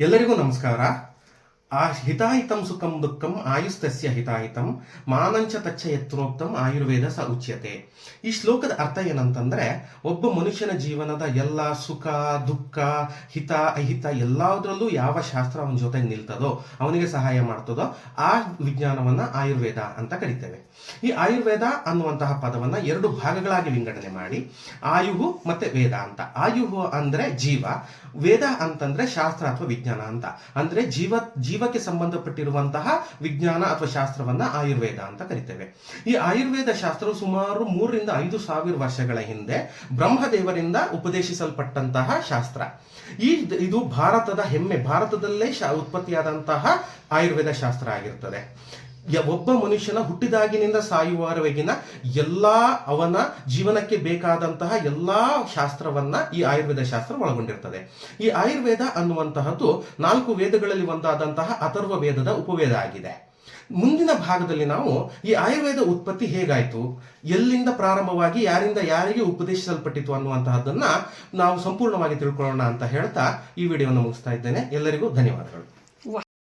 ಎಲ್ಲರಿಗೂ ನಮಸ್ಕಾರ. ಆ ಹಿತಾಹಿತಂ ಸುಖಂ ದುಃಖಂ ಆಯುಸ್ತಸ್ಯ ಹಿತಾಹಿತಂ ಮಾನಂಚ ತಚ್ಚ ಯತ್ರೋಕ್ತಂ ಆಯುರ್ವೇದ ಸ ಉಚ್ಯತೆ ಈ ಶ್ಲೋಕದ ಅರ್ಥ ಏನಂತಂದ್ರೆ, ಒಬ್ಬ ಮನುಷ್ಯನ ಜೀವನದ ಎಲ್ಲ ಸುಖ, ದುಃಖ, ಹಿತ, ಅಹಿತ ಎಲ್ಲದರಲ್ಲೂ ಯಾವ ಶಾಸ್ತ್ರ ಅವನ ಜೊತೆ ನಿಲ್ತದೋ, ಅವನಿಗೆ ಸಹಾಯ ಮಾಡ್ತದೋ, ಆ ವಿಜ್ಞಾನವನ್ನ ಆಯುರ್ವೇದ ಅಂತ ಕರಿತೇವೆ. ಈ ಆಯುರ್ವೇದ ಅನ್ನುವಂತಹ ಪದವನ್ನ ಎರಡು ಭಾಗಗಳಾಗಿ ವಿಂಗಡಣೆ ಮಾಡಿ, ಆಯುಹು ಮತ್ತೆ ವೇದ ಅಂತ. ಆಯುಹು ಅಂದ್ರೆ ಜೀವ, ವೇದ ಅಂತಂದ್ರೆ ಶಾಸ್ತ್ರ ಅಥವಾ ವಿಜ್ಞಾನ ಅಂತ. ಅಂದ್ರೆ ಜೀವ ಜೀವಕ್ಕೆ ಸಂಬಂಧಪಟ್ಟಿರುವಂತಹ ವಿಜ್ಞಾನ ಅಥವಾ ಶಾಸ್ತ್ರವನ್ನ ಆಯುರ್ವೇದ ಅಂತ ಕರಿತೇವೆ. ಈ ಆಯುರ್ವೇದ ಶಾಸ್ತ್ರವು ಸುಮಾರು ಮೂರರಿಂದ ಐದು ಸಾವಿರ ವರ್ಷಗಳ ಹಿಂದೆ ಬ್ರಹ್ಮದೇವರಿಂದ ಉಪದೇಶಿಸಲ್ಪಟ್ಟಂತಹ ಶಾಸ್ತ್ರ. ಈ ಇದು ಭಾರತದ ಹೆಮ್ಮೆ, ಭಾರತದಲ್ಲೇ ಶಾ, ಉತ್ಪತ್ತಿಯಾದಂತಹ ಆಯುರ್ವೇದ ಶಾಸ್ತ್ರ ಆಗಿರ್ತದೆ. ಒಬ್ಬ ಮನುಷ್ಯನ ಹುಟ್ಟಿದಾಗಿನಿಂದ ಸಾಯುವವರೆಗಿನ ಎಲ್ಲಾ ಅವನ ಜೀವನಕ್ಕೆ ಬೇಕಾದಂತಹ ಎಲ್ಲಾ ಶಾಸ್ತ್ರವನ್ನ ಈ ಆಯುರ್ವೇದ ಶಾಸ್ತ್ರ ಒಳಗೊಂಡಿರ್ತದೆ. ಈ ಆಯುರ್ವೇದ ಅನ್ನುವಂತಹದ್ದು ನಾಲ್ಕು ವೇದಗಳಲ್ಲಿ ಒಂದಾದಂತಹ ಅಥರ್ವ ವೇದದ ಉಪವೇದ ಆಗಿದೆ. ಮುಂದಿನ ಭಾಗದಲ್ಲಿ ನಾವು ಈ ಆಯುರ್ವೇದ ಉತ್ಪತ್ತಿ ಹೇಗಾಯಿತು? ಎಲ್ಲಿಂದ ಪ್ರಾರಂಭವಾಗಿ ಯಾರಿಂದ ಯಾರಿಗೆ ಉಪದೇಶಿಸಲ್ಪಟ್ಟಿತು ಅನ್ನುವಂತಹದ್ದನ್ನ ನಾವು ಸಂಪೂರ್ಣವಾಗಿ ತಿಳ್ಕೊಳ್ಳೋಣ ಅಂತ ಹೇಳ್ತಾ ಈ ವಿಡಿಯೋವನ್ನು ಮುಗಿಸ್ತಾ ಇದ್ದೇನೆ. ಎಲ್ಲರಿಗೂ ಧನ್ಯವಾದಗಳು.